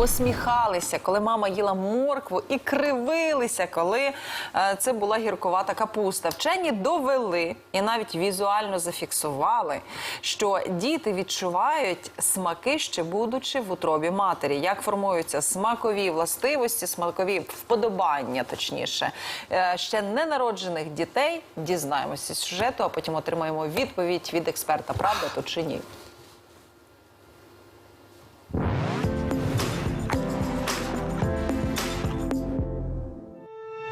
посміхалися, коли мама їла моркву і кривилися, коли е, це була гіркувата капуста. Вчені довели і навіть візуально зафіксували, що діти відчувають смаки, ще будучи в утробі матері. Як формуються смакові властивості, смакові вподобання, точніше, Е, ще ненароджених дітей. Дізнаємося з сюжету, а потім отримаємо відповідь від експерта. Правда то чи ні?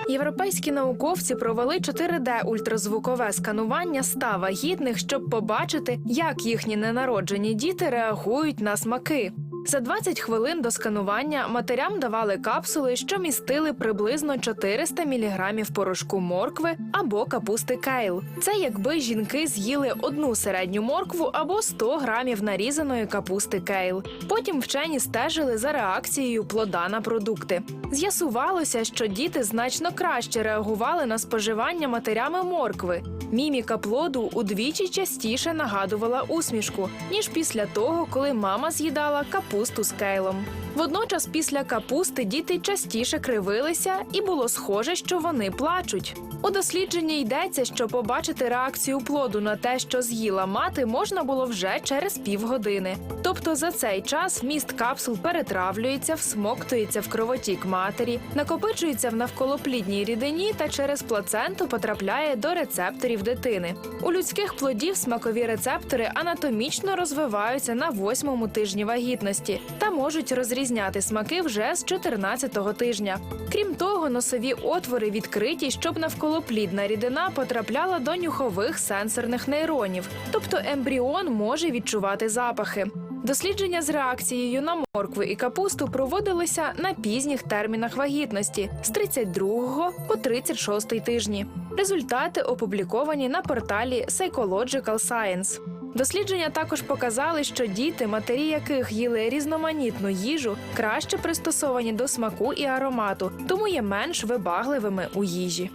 Європейські науковці провели 4D ультразвукове сканування ста вагітних, щоб побачити, як їхні ненароджені діти реагують на смаки. За 20 хвилин до сканування матерям давали капсули, що містили приблизно 400 мг порошку моркви або капусти кейл. Це якби жінки з'їли одну середню моркву або 100 грамів нарізаної капусти кейл. Потім вчені стежили за реакцією плода на продукти. З'ясувалося, що діти значно краще реагували на споживання матерями моркви. Міміка плоду удвічі частіше нагадувала усмішку, ніж після того, коли мама з'їдала капусту з кейлом. Водночас, після капусти діти частіше кривилися, і було схоже, що вони плачуть. У дослідженні йдеться, що побачити реакцію плоду на те, що з'їла мати, можна було вже через півгодини. Тобто за цей час вміст капсул перетравлюється, всмоктується в кровотік матері, накопичується в навколоплідній рідині та через плаценту потрапляє до рецепторів дитини. У людських плодів смакові рецептори анатомічно розвиваються на восьмому тижні вагітності та можуть розрізняти смаки вже з 14-го тижня. Крім того, носові отвори відкриті, щоб навколоплідна рідина потрапляла до нюхових сенсорних нейронів, тобто ембріон може відчувати запахи. Дослідження з реакцією на моркву і капусту проводилися на пізніх термінах вагітності з 32 по 36 тижні. Результати опубліковані на порталі Psychological Science. Дослідження також показали, що діти, матері яких їли різноманітну їжу, краще пристосовані до смаку і аромату, тому є менш вибагливими у їжі.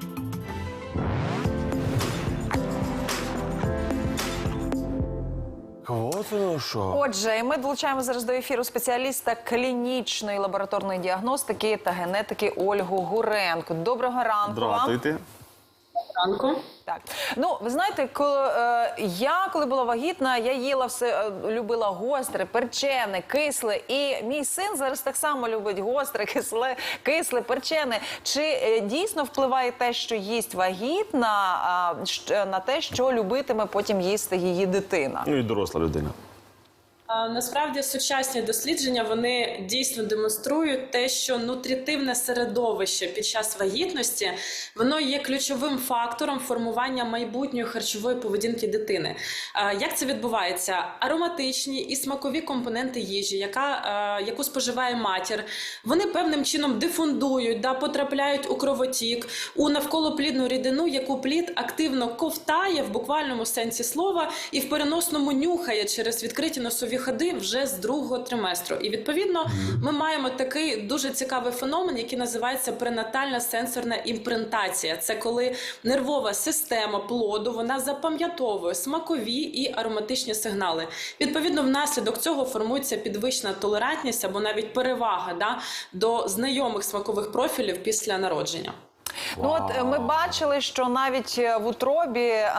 Що. Отже, і ми долучаємо зараз до ефіру спеціаліста клінічної лабораторної діагностики та генетики Ольгу Гуренко. Доброго ранку вам. Здравствуйте. Ранку. Так, ну ви знаєте, коли, е, я коли була вагітна, я їла все, е, любила гостре, перчене, кисле. І мій син зараз так само любить гостре, кисле, кисле, перчене. Чи е, дійсно впливає те, що їсть вагітна, а, щ- на те, що любитиме потім їсти її дитина? Ну і доросла людина. Насправді сучасні дослідження вони дійсно демонструють те, що нутрітивне середовище під час вагітності воно є ключовим фактором формування майбутньої харчової поведінки дитини. Як це відбувається? Ароматичні і смакові компоненти їжі, яка, яку споживає матір, вони певним чином дифундують, да, потрапляють у кровотік, у навколоплідну рідину, яку плід активно ковтає в буквальному сенсі слова і в переносному нюхає через відкриті носові ходи вже з другого триместру. І відповідно ми маємо такий дуже цікавий феномен, який називається пренатальна сенсорна імпринтація. Це коли нервова система плоду вона запам'ятовує смакові і ароматичні сигнали. Відповідно, внаслідок цього формується підвищена толерантність або навіть перевага да, до знайомих смакових профілів після народження. Ну от е, ми бачили, що навіть е, в утробі е,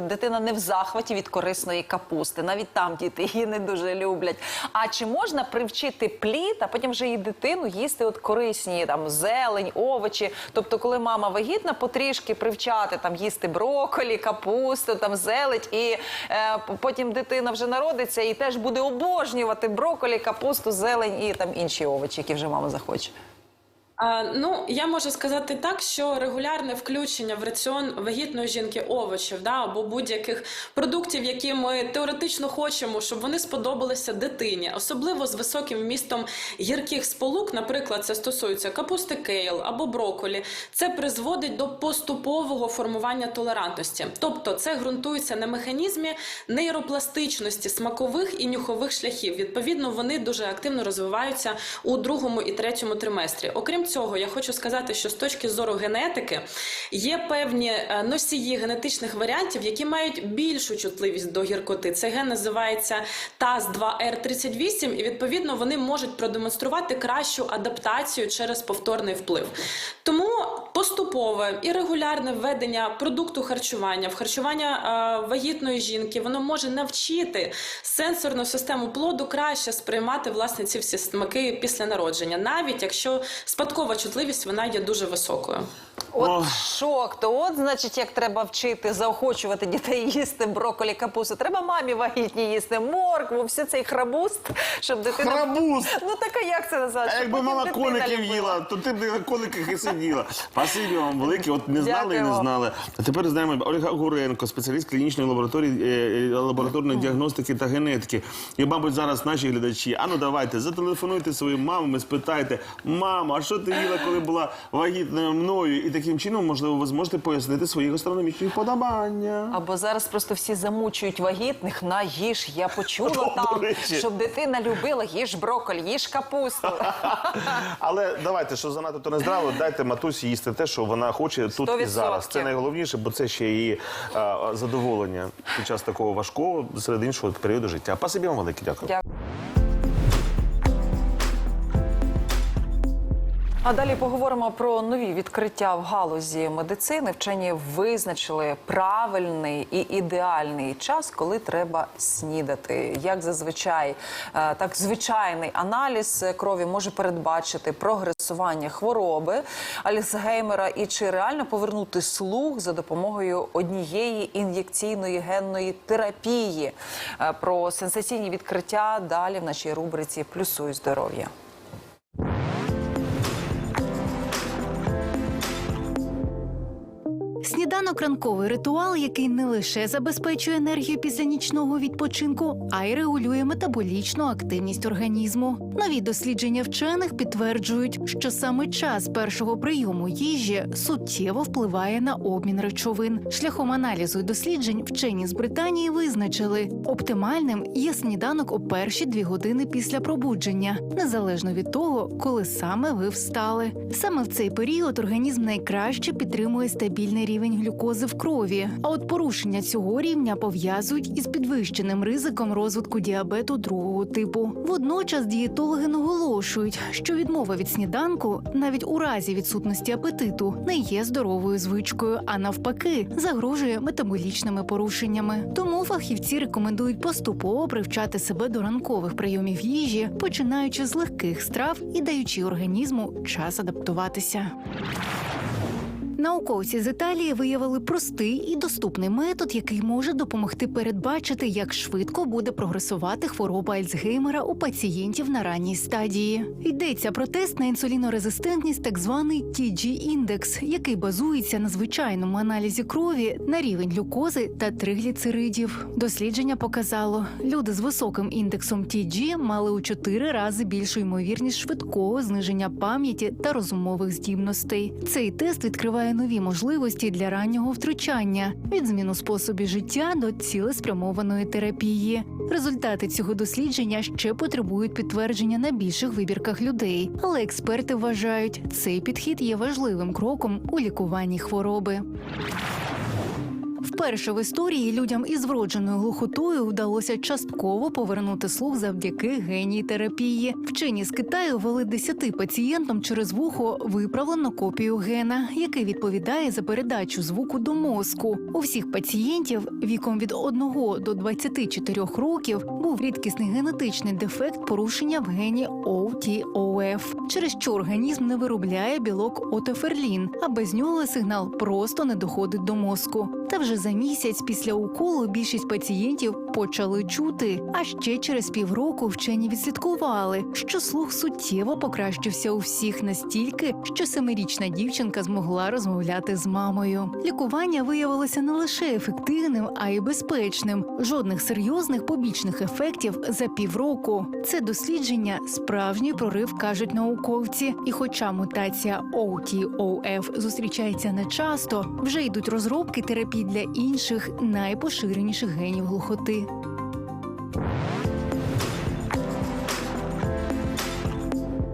дитина не в захваті від корисної капусти. Навіть там діти її не дуже люблять. А чи можна привчити плід, а потім вже і дитину їсти от корисні там зелень, овочі? Тобто, коли мама вагітна, потрішки привчати там їсти броколі, капусту, там зелень, і е, потім дитина вже народиться і теж буде обожнювати броколі, капусту, зелень і там інші овочі, які вже мама захоче. Ну, я можу сказати так, що регулярне включення в раціон вагітної жінки овочів да, або будь-яких продуктів, які ми теоретично хочемо, щоб вони сподобалися дитині, особливо з високим вмістом гірких сполук, наприклад, це стосується капусти кейл або броколі, це призводить до поступового формування толерантності. Тобто це ґрунтується на механізмі нейропластичності смакових і нюхових шляхів. Відповідно, вони дуже активно розвиваються у другому і третьому триместрі. Окрім цього, я хочу сказати, що з точки зору генетики є певні е, носії генетичних варіантів, які мають більшу чутливість до гіркоти. Цей ген називається TAS2R38, і відповідно вони можуть продемонструвати кращу адаптацію через повторний вплив. Тому поступове і регулярне введення продукту харчування в харчування е, вагітної жінки воно може навчити сенсорну систему плоду краще сприймати власне ці всі смаки після народження, навіть якщо спадкова чутливість вона є дуже високою. От Ох. шок, то от, значить, як треба вчити заохочувати дітей їсти брокколі, капусту. Треба мамі вагітні їсти моркву, все цей храбуст, щоб дитина... Храбуст? Ну так а як це називати? А якби мама коників їла, то ти б на кониках і сиділа. Спасибі вам велике. От не знали і не знали. А тепер знаємо Ольга Гуренко, спеціаліст клінічної лабораторії е, е, лабораторної діагностики та генетики. І, мабуть, зараз наші глядачі. А ну давайте зателефонуйте своїм мамам і спитайте, мамо, а що ти їла, коли була вагітною мною? І таким чином, можливо, ви зможете пояснити свої гастрономічні вподобання. Або зараз просто всі замучують вагітних на їж. Я почула там, речі. щоб дитина любила їж брокколі, їж капусту. Але давайте, що занадто то не здраво, дайте матусі їсти те, що вона хоче тут і зараз. Це найголовніше, бо це ще її а, задоволення під час такого важкого серед іншого періоду життя. Пасибі вам велике, дякую. Дякую. А далі поговоримо про нові відкриття в галузі медицини. Вчені визначили правильний і ідеальний час, коли треба снідати. Як зазвичай, е, так звичайний аналіз крові може передбачити прогресування хвороби Альцгеймера і чи реально повернути слух за допомогою однієї ін'єкційної генної терапії. Е, Про сенсаційні відкриття далі в нашій рубриці Плюсуй здоров'я. Сніданок ранковий ритуал, який не лише забезпечує енергію після нічного відпочинку, а й регулює метаболічну активність організму. Нові дослідження вчених підтверджують, що саме час першого прийому їжі суттєво впливає на обмін речовин. Шляхом аналізу і досліджень вчені з Британії визначили, оптимальним є сніданок о перші дві години після пробудження, незалежно від того, коли саме ви встали. Саме в цей період організм найкраще підтримує стабільний рівень глюкози в крові. А от порушення цього рівня пов'язують із підвищеним ризиком розвитку діабету другого типу. Водночас дієтологи наголошують, що відмова від сніданку, навіть у разі відсутності апетиту, не є здоровою звичкою, а навпаки, загрожує метаболічними порушеннями. Тому фахівці рекомендують поступово привчати себе до ранкових прийомів їжі, починаючи з легких страв і даючи організму час адаптуватися. Науковці з Італії виявили простий і доступний метод, який може допомогти передбачити, як швидко буде прогресувати хвороба Альцгеймера у пацієнтів на ранній стадії. Йдеться про тест на інсулінорезистентність, так званий TG-індекс, який базується на звичайному аналізі крові на рівень глюкози та тригліцеридів. Дослідження показало, люди з високим індексом TG мали у чотири рази більшу ймовірність швидкого зниження пам'яті та розумових здібностей. Цей тест відкриває нові можливості для раннього втручання від зміну способів життя до цілеспрямованої терапії. Результати цього дослідження ще потребують підтвердження на більших вибірках людей, але експерти вважають, цей підхід є важливим кроком у лікуванні хвороби. Вперше в історії людям із вродженою глухотою вдалося частково повернути слух завдяки геній терапії. Вчені з Китаю ввели 10 пацієнтам через вухо виправлену копію гена, який відповідає за передачу звуку до мозку. У всіх пацієнтів віком від 1 до 24 років був рідкісний генетичний дефект порушення в гені OTOF, через що організм не виробляє білок отоферлін, а без нього сигнал просто не доходить до мозку. Та вже за місяць після уколу більшість пацієнтів почали чути. А ще через півроку вчені відслідкували, що слух суттєво покращився у всіх настільки, що семирічна дівчинка змогла розмовляти з мамою. Лікування виявилося не лише ефективним, а й безпечним. Жодних серйозних побічних ефектів за півроку. Це дослідження справжній прорив, кажуть науковці. І хоча мутація OTOF зустрічається нечасто, вже йдуть розробки терапій для інших найпоширеніших генів глухоти.